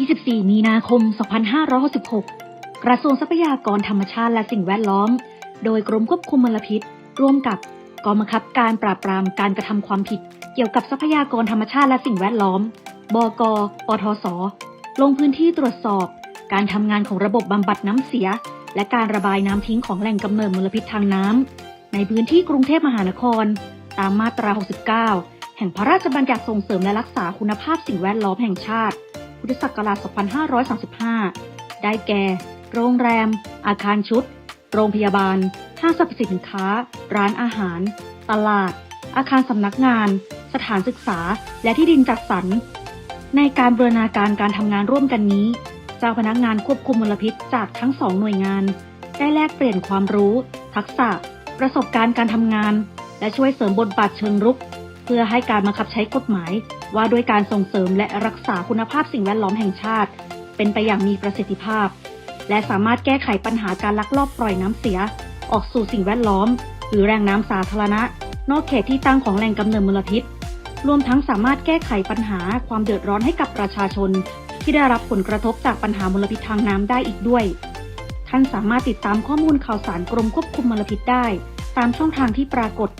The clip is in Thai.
24 มีนาคม 2566 กระทรวงทรัพยากรธรรมชาติและสิ่งแวดล้อม โดยกรมควบคุมมลพิษ ร่วมกับกองบังคับการปราบปรามการกระทำความผิด เกี่ยวกับทรัพยากรธรรมชาติและสิ่งแวดล้อม บก ปทศ ลงพื้นที่ตรวจสอบ การทำงานของระบบบำบัดน้ำเสีย และการระบายน้ำทิ้งของแหล่งกำเนิดมลพิษทางน้ำในพื้นที่กรุงเทพมหานคร ตามมาตรา 69 แห่งพระราชบัญญัติส่งเสริมและรักษาคุณภาพสิ่งแวดล้อมแห่งชาติ พุทธศักราช 2535 ได้แก่ โรงแรม อาคารชุด โรงพยาบาล ห้างสรรพสินค้า ร้านอาหาร ตลาด อาคารสำนักงาน สถานศึกษา และที่ดินจัดสรร ในการบูรณาการการทำงานร่วมกันนี้ เจ้าพนักงานควบคุมมลพิษจากทั้งสองหน่วยงาน ได้แลกเปลี่ยนความรู้ ทักษะ ประสบการณ์การทำงาน และช่วยเสริมบทบาทเชิงรุก พื่อให้การบังคับใช้กฎหมาย ว่าด้วยการส่งเสริมและรักษาคุณภาพสิ่งแวดล้อมแห่งชาติ เป็นไปอย่างมีประสิทธิภาพ และสามารถแก้ไขปัญหาการลักลอบปล่อยน้ำเสีย ออกสู่สิ่งแวดล้อม หรือแหล่งน้ำสาธารณะ นอกเขตที่ตั้งของแหล่งกำเนิดมลพิษ รวมทั้งสามารถแก้ไขปัญหาความเดือดร้อนให้กับประชาชน ที่ได้รับผลกระทบจากปัญหามลพิษทางน้ำได้อีกด้วย ท่านสามารถติดตามข้อมูลข่าวสารกรมควบคุมมลพิษได้ ตามช่องทางที่ปรากฏ